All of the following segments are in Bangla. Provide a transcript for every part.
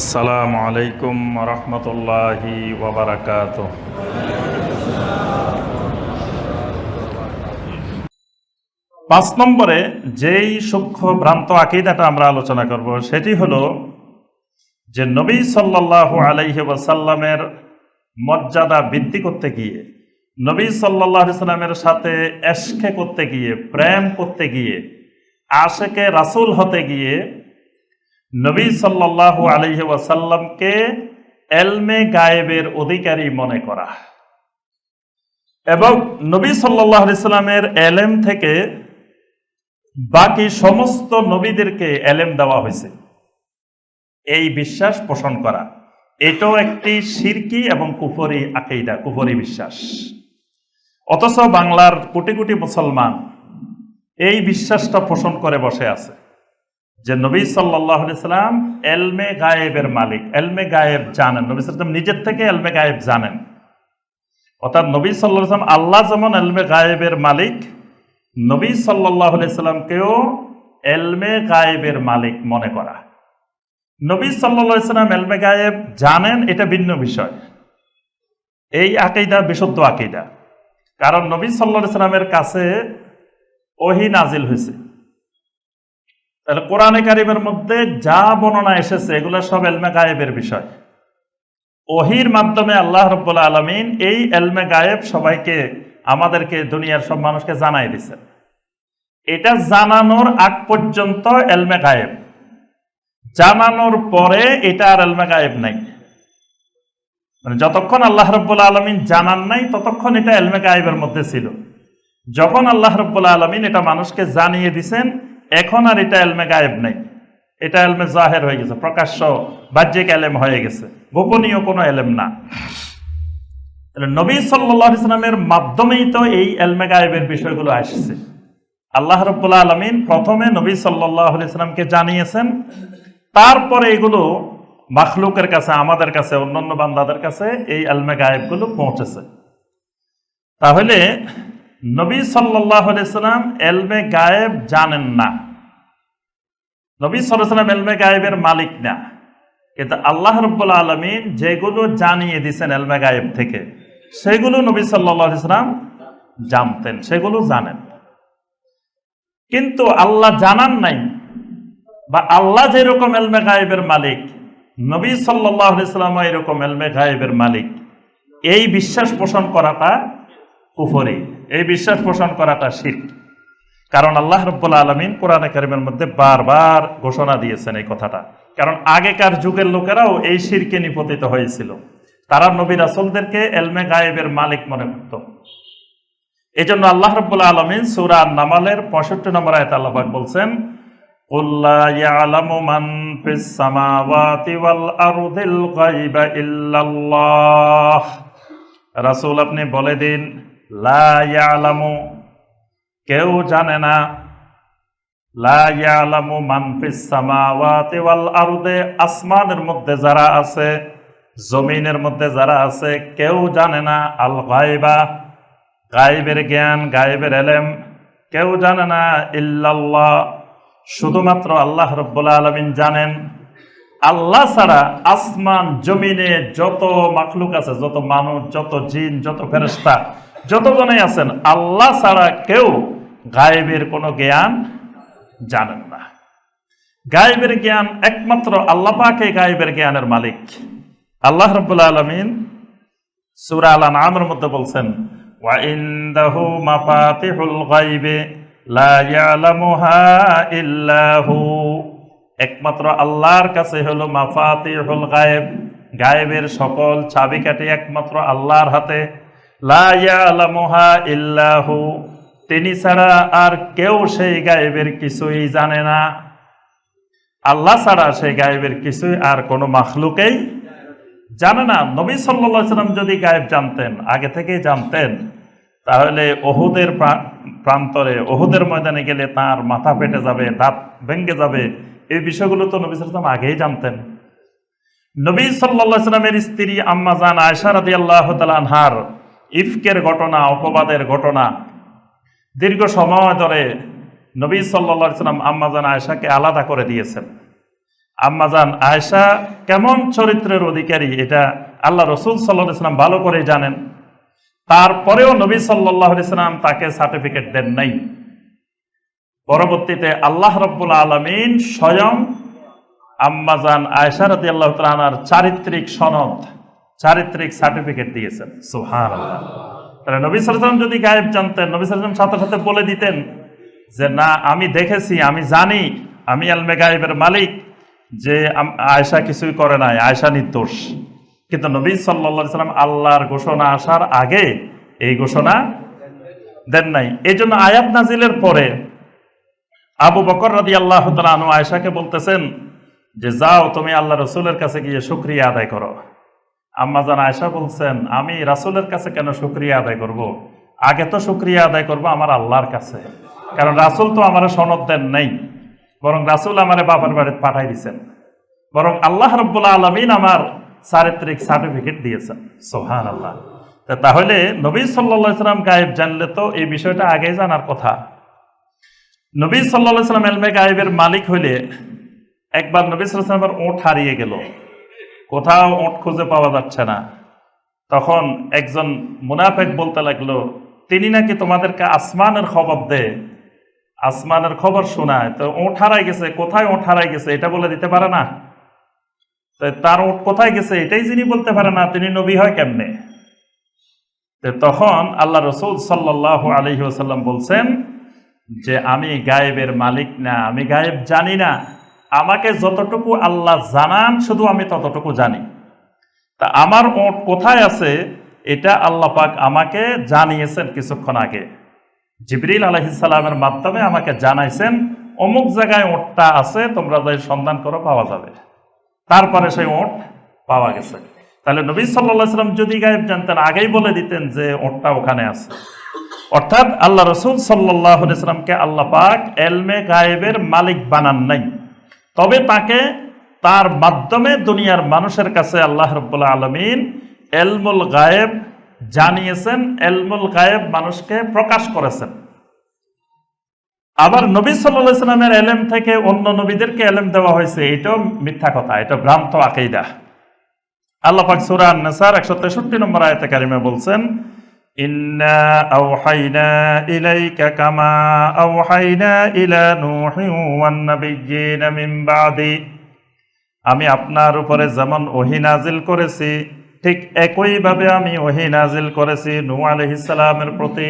আসসালামু আলাইকুম রহমতুল্লাহি ওবরাকাত পাঁচ নম্বরে যেই সূক্ষ্ম ভ্রান্ত আকিদাটা আমরা আলোচনা করব, সেটি হলো যে নবী সাল্লাল্লাহু আলাইহি ওয়াসাল্লামের মর্যাদা বৃদ্ধি করতে গিয়ে, নবী আলাইহি সাল্লামের সাথে এশকে করতে গিয়ে, প্রেম করতে গিয়ে, আশেকে রাসূল হতে গিয়ে নবী সাল্লাল্লাহু আলাইহি ওয়াসাল্লামকে এলমে গায়েবের অধিকারী মনে করা। এবং নবী সাল্লাল্লাহু আলাইহি সাল্লামের এলেম থেকে বাকি সমস্ত নবীদেরকে এলেম দেওয়া হয়েছে। এই বিশ্বাস পোষণ করা। এটাও একটি শিরকি এবং কুফরি আকেইদা কুফরি বিশ্বাস। অথচ বাংলার কোটি কোটি মুসলমান এই বিশ্বাসটা পোষণ করে বসে আছে। যে নবী সাল্লাহ সাল্লাম এলমে গায়েবের মালিক, এলমে গায়েব জানেন। নবী সাল্লাম নিজের থেকে এলমে গায়েব জানেন। অর্থাৎ নবী সাল্লাহ সাল্লাম আল্লাহ যেমন এলমে গায়েবের মালিক, নবী সাল্লাহ সাল্লামকেও এলমে গায়েবের মালিক মনে করা। নবী সাল্লাহ সাল্লাম এলমে গায়েব জানেন, এটা ভিন্ন বিষয়। এই আকেইদা বিশুদ্ধ আকেইদা কারণ নবী সাল্লাহ সাল্লামের কাছে ওহি নাজিল হয়েছে। তাহলে কোরআনে কারিমের মধ্যে যা বর্ণনা এসেছে, এগুলো সব এলমে গায়েবের বিষয়। ওহির মাধ্যমে আল্লাহ রব্বুল্লা আলমিন এই এলমে গায়েব সবাইকে, আমাদেরকে, দুনিয়ার সব মানুষকে জানাই দিছে এটা জানানোর আগ পর্যন্ত এলমে গায়েব। জানানোর পরে এটা আর এলমে গায়েব নাই। মানে যতক্ষণ আল্লাহ রব্বুল্লা আলমিন জানান নাই, ততক্ষণ এটা এলমে গায়েবের মধ্যে ছিল। যখন আল্লাহ রব্বুল্লা আলমিন এটা মানুষকে জানিয়ে দিছেন এখন আর এটা এলমে গায়েব নাই। এটা এলমে জাহের হয়ে গেছে, প্রকাশ্য বাহ্যিক এলেম হয়ে গেছে, গোপনীয় কোনো এলেম না। নবী সাল্লাহ ইসলামের মাধ্যমেই তো এই এলমে গায়েবের বিষয়গুলো আসছে। আল্লাহ রব্বুল্লা আলমিন প্রথমে নবী সাল্লাহ ইসলামকে জানিয়েছেন, তারপরে এগুলো মাখলুকের কাছে, আমাদের কাছে, অন্যান্য বান্দাদের কাছে এই এলমে গায়েবগুলো পৌঁছেছে। তাহলে নবী সাল্লাহ সাল্লাম এলমে গায়েব জানেন না। নবী সাল্লাম এলমে গায়েবের মালিক না। কিন্তু আল্লাহ রব্বুল আলমিন যেগুলো জানিয়ে দিছেন এলমে গায়েব থেকে, সেগুলো নবী সাল্লাহ ইসলাম জানতেন, সেগুলো জানেন। কিন্তু আল্লাহ জানান নাই বা আল্লাহ যেরকম এলমে গায়েবের মালিক, নবী সাল্লাহ ইসলাম এরকম এলমে গায়েবের মালিক। এই বিশ্বাস পোষণ করাটা কুফরি, এই বিশ্বাস পোষণ করাটা শির কারণ আল্লাহ রব্বুল আলমিন কোরআনে কারিমের মধ্যে বারবার ঘোষণা দিয়েছেন এই কথাটা। কারণ আগেকার যুগের লোকেরাও এই শিরকে নিপতিত হয়েছিল। তারা নবী রাসুলদেরকে এলমে গায়েবের মালিক মনে করত। এই জন্য আল্লাহ রব্বুল আলমিন সুরা নামালের পঁয়ষট্টি নম্বর আয়ত আল্লাহাক বলছেন রাসুল আপনি বলে দিন কেউ জানে না। আসমানের মধ্যে যারা আছে, জমিনের মধ্যে যারা আছে, কেউ জানে না আল গায়বা, গায়েবের জ্ঞান, গায়েবের এলেম। কেউ জানে না ইল্লাল্লাহ, শুধুমাত্র আল্লাহ রব্বুল আলমিন জানেন। আল্লাহ ছাড়া আসমান, জমিনে যত মাখলুক আছে, যত মানুষ, যত জিন, যত ফেরস্তা যতজনে আছেন, আল্লাহ ছাড়া কেউ গায়েবের কোনো জ্ঞান জানেন না। গায়েবের জ্ঞান একমাত্র আল্লাহ পাকে গায়েবের জ্ঞানের মালিক। আল্লাহ রব্বুল আলমিন সুরা আলা মধ্যে বলছেন ওয়াইন্দাহু মাফাতিহুল গাইবে লা ইয়ালামুহা ইল্লাহু একমাত্র আল্লাহর কাছে হলো মাফাতিহুল গায়েব। গায়েবের সকল চাবিকাঠি একমাত্র আল্লাহর হাতে। লা ইয়ালামুহা ইল্লাহু তিনি ছাড়া আর কেউ সেই গায়েবের কিছুই জানে না। আল্লাহ ছাড়া সেই গায়েবের কিছুই আর কোনো মাখলুকেই জানে না। নবী সাল্লা সাল্লাম যদি গায়েব জানতেন, আগে থেকেই জানতেন, তাহলে ওহুদের প্রান্তরে, ওহুদের ময়দানে গেলে তার মাথা ফেটে যাবে, দাঁত ভেঙ্গে যাবে। এই বিষয়গুলো তো নবী সাল্লাম আগেই জানতেন। নবী সাল্লা সাল্লামের স্ত্রী আম্মাজান আয়সা রাদি আল্লাহ আনহার, ইফকের ঘটনা, অপবাদের ঘটনা দীর্ঘ সময় ধরে নবী সাল্লা সাল্লাম আম্মাজান আয়সাকে আলাদা করে দিয়েছেন। আম্মাজান আয়েশা কেমন চরিত্রের অধিকারী এটা আল্লাহ রসুল সাল্লাহ ইসলাম ভালো করে জানেন। তারপরেও নবী সাল্লাহ ইসলাম তাকে সার্টিফিকেট দেন নাই। পরবর্তীতে আল্লাহ রব্বুল আলমিন স্বয়ং আম্মাজান আয়েশা রাদি আল্লাহ তালার চারিত্রিক সনদ, চারিত্রিক সার্টিফিকেট দিয়েছেন। সুহান তাহলে নবী সালাম যদি গায়েব জানতেন, নবী সালাম সাথে সাথে বলে দিতেন যে, না, আমি দেখেছি, আমি জানি, আমি আলমে গায়েবের মালিক, যে আয়েশা কিছুই করে নাই, আয়েশা নির্দোষ। কিন্তু নবী সাল্লা সাল্লাম আল্লাহর ঘোষণা আসার আগে এই ঘোষণা দেন নাই। এই জন্য আয়াত নাজিলের পরে আবু বকর রাদি আল্লাহ আনু আয়েশাকে বলতেছেন যে, যাও, তুমি আল্লাহ রসুলের কাছে গিয়ে শুক্রিয়া আদায় করো। আম্মাজান আয়েশা বলছেন, আমি রাসুলের কাছে কেন শুক্রিয়া আদায় করব। আগে তো শুক্রিয়া আদায় করব আমার আল্লাহর কাছে। কারণ রাসূল তো আমার সনদ দেন নেই, বরং রাসূল আমার বাবার বাড়িতে পাঠাই দিয়েছেন বরং আল্লাহ রব্বুল্লা আলমিন আমার চারিত্রিক সার্টিফিকেট দিয়েছেন। সোহান আল্লাহ তাহলে নবী সাল্লা সাল্লাম গায়েব জানলে তো এই বিষয়টা আগেই জানার কথা। নবী সাল্লা সাল্লাম এলমে গায়েবের মালিক হইলে একবার নবী সাল্লাহ সাল্লামের ওঁট হারিয়ে গেল। কোথাও ওঁট খুঁজে পাওয়া যাচ্ছে না। তখন একজন মুনাফেক বলতে লাগল, তিনি নাকি তোমাদেরকে আসমানের খবর দেয় আসমানের খবর শোনায়। তো ওঁট হারাই গেছে। কোথায় ওঁট হারাই গেছে? এটা বলে দিতে পারে না। তার ওঁট কোথায় গেছে? এটাই যিনি বলতে পারে না, তিনি নবী হয় কেমনে? তখন আল্লাহ রসুল সাল্লাহ আলহি বলছেন যে, আমি গায়েবের মালিক না, আমি গায়েব জানি না। আমাকে যতটুকু আল্লাহ জানান, শুধু আমি ততটুকু জানি। তা আমার ওট কোথায় আছে, এটা আল্লাহ পাক আমাকে জানিয়েছেন কিছুক্ষণ আগে। জিবরিল আলহিসাল্লামের মাধ্যমে আমাকে জানাইছেন, অমুক জায়গায় ওটটা আছে, তোমরা যাই সন্ধান করো, পাওয়া যাবে। তারপরে সেই ওট পাওয়া গেছে। তাহলে নবী সাল্লাহ সাল্লাম যদি গায়েব জানতেন, আগেই বলে দিতেন যে ওটটা ওখানে আছে। অর্থাৎ আল্লাহ রসুল সাল্লাহ সাল্লামকে আল্লাহ পাক এলমে গায়েবের মালিক বানান নাই। তবে তাকে তার মাধ্যমে দুনিয়ার মানুষের কাছে আল্লাহ রব্বুল্লা আলমিন এলমুল গায়েব জানিয়েছেন, এলমুল গায়েব মানুষকে প্রকাশ করেছেন। আবার নবী সাল্লাহ সাল্লামের এলেম থেকে অন্য নবীদেরকে এলেম দেওয়া হয়েছে, এটাও মিথ্যা কথা, এটা ভ্রান্ত আকেইদা আল্লাহ পাক সূরা আন-নিসার 163 নম্বর আয়াতে কারিমে বলছেন আওহাইনা ইলাইকা কামা আওহাইনা ইলা নূহিন ওয়ান নাবিয়্যিনা মিন আমি আপনার উপরে যেমন ওহি নাজিল করেছি, ঠিক একইভাবে আমি ওহি নাজিল করেছি নূহ আলাইহিস সালামের প্রতি।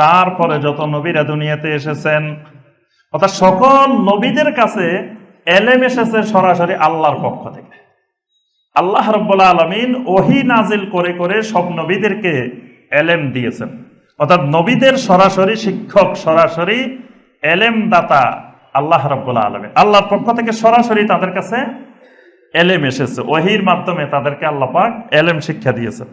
তারপরে যত নবীরা দুনিয়াতে এসেছেন, অর্থাৎ সকল নবীদের কাছে এলেম এসেছে সরাসরি আল্লাহর পক্ষ থেকে। আল্লাহ রব্বুল আলমিন ওহি নাজিল করে করে সব নবীদেরকে এলেম দিয়েছেন। অর্থাৎ নবীদের সরাসরি শিক্ষক, সরাসরি এলেম দাতা আল্লাহ রব্বুল আলমিন। আল্লাহর পক্ষ থেকে সরাসরি তাদের কাছে এলেম এসেছে। ওহির মাধ্যমে তাদেরকে আল্লাহ পাক এলেম শিক্ষা দিয়েছেন।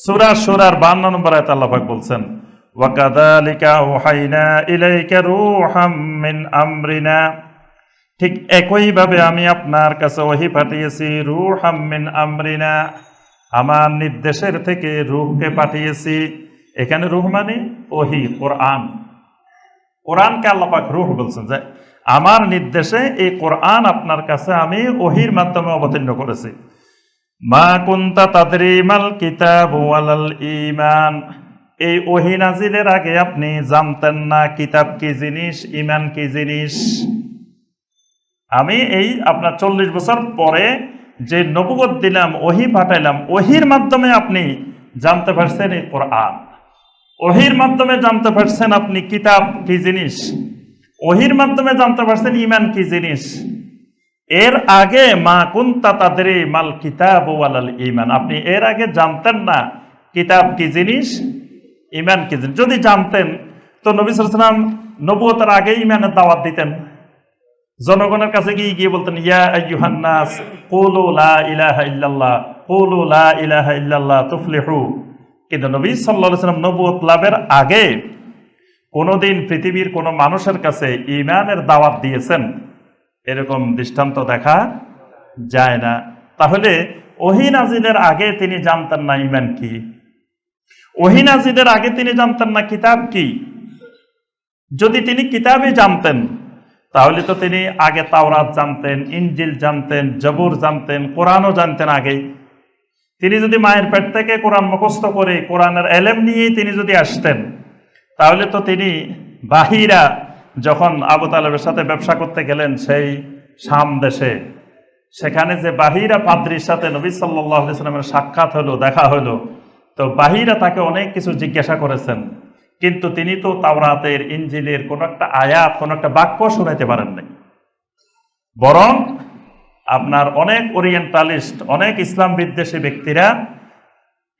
সুরা সুরার বান্ন নম্বর আয়তে আল্লাহ পাক বলছেন ওয়াকাদালিকা ওহাইনা ইলাইকা রূহাম মিন আমরিনা। ঠিক একইভাবে আমি আপনার কাছে ওহি পাঠিয়েছি রুহ মিন আমরিনা। আমার নির্দেশের থেকে রুহকে পাঠিয়েছি। এখানে রুহ মানে ওহি, কোরআন। কোরআনকে আল্লাপাক রুহ বলছেন যে, আমার নির্দেশে এই কোরআন আপনার কাছে আমি ওহির মাধ্যমে অবতীর্ণ করেছি। মা কুন্তা তাদরিমাল কিতাব ওয়ালাল ইমান এই ওহি নাজিলের আগে আপনি জানতেন না কিতাব কি জিনিস ইমান কি জিনিস। আমি এই আপনার চল্লিশ বছর পরে যে নবুগত দিলাম, ওহি পাঠাইলাম, ওহির মাধ্যমে আপনি জানতে পারছেন এই কোরআন। ওহির মাধ্যমে জানতে পারছেন আপনি কিতাব কি জিনিস? ওহির মাধ্যমে জানতে পারছেন ইমান কি জিনিস? এর আগে মা কুন্তা তাদের মাল কিতাব ওয়ালাল ইমান আপনি এর আগে জানতেন না কিতাব কি জিনিস ইমান কি জিনিস। যদি জানতেন, তো নবী সালাম নবুয়তের আগে ইমানের দাওয়াত দিতেন। জনগণের কাছে গিয়ে গিয়ে বলতেন, ইয়া আইয়ুহান্নাস কুলু লা ইলাহা ইল্লাল্লাহ, কুলু লা ইলাহা ইল্লাল্লাহ তুফলিহু। কিন্তু নবী সাল্লাল্লাহু আলাইহি সাল্লাম নবুয়ত লাভের আগে কোনোদিন পৃথিবীর কোনো মানুষের কাছে ইমানের দাওয়াত দিয়েছেন। এরকম দৃষ্টান্ত দেখা যায় না। তাহলে ওহি নাজিলের আগে তিনি জানতেন না ইমান কি? ওহি নাজিলের আগে তিনি জানতেন না কিতাব কি? যদি তিনি কিতাবে জানতেন তাহলে তো তিনি আগে তাওরাত জানতেন ইঞ্জিল জানতেন, জবুর জানতেন, কোরআনও জানতেন আগেই। তিনি যদি মায়ের পেট থেকে কোরআন মুখস্থ করে কোরআনের এলেম নিয়েই তিনি যদি আসতেন, তাহলে তো তিনি বাহিরা যখন আবু তালেবের সাথে ব্যবসা করতে গেলেন সেই শাম দেশে, সেখানে যে বাহিরা পাদ্রির সাথে নবী সাল্লাহ ইসলামের সাক্ষাৎ হলো, দেখা হলো, তো বাহিরা তাকে অনেক কিছু জিজ্ঞাসা করেছেন। কিন্তু তিনি তো তাওরাতের ইঞ্জিলের কোনো একটা আয়াত, কোনো একটা বাক্য শোনাইতে পারেন নাই। বরং আপনার অনেক ওরিয়েন্টালিস্ট, অনেক ইসলাম বিদ্বেষী ব্যক্তিরা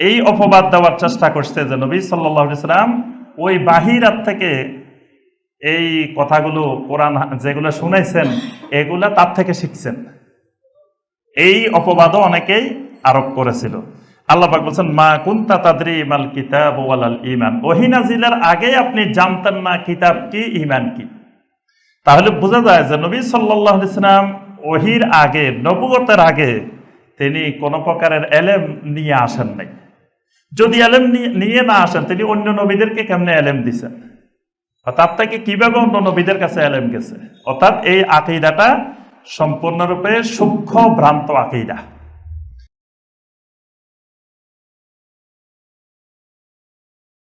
এই অপবাদ দেওয়ার চেষ্টা করছে যে নবী সাল্লাহ ইসলাম ওই বাহিরাত থেকে এই কথাগুলো কোরআন যেগুলো শুনেছেন এগুলা তার থেকে শিখছেন। এই অপবাদও অনেকেই আরোপ করেছিল। আল্লাহ পাক বলছেন, মা কুন্তা তাদরি মাল কিতাব ওয়ালাল ইমান ওহিনাজিলের আগে আপনি জানতেন না কিতাব কি ইমান কি। তাহলে বোঝা যায় যে নবী সাল্লাহ ইসলাম ওহির আগে, নবুয়তের আগে তিনি কোনো প্রকারের এলেম নিয়ে আসেন নাই। যদি এলেম নিয়ে- না আসেন, তিনি অন্য নবীদেরকে কেমনে এলেম দিছেন? তার থেকে কীভাবে অন্য নবীদের কাছে এলেম গেছে? অর্থাৎ এই আকিদাটা সম্পূর্ণরূপে সূক্ষ্ম ভ্রান্ত আকিদা।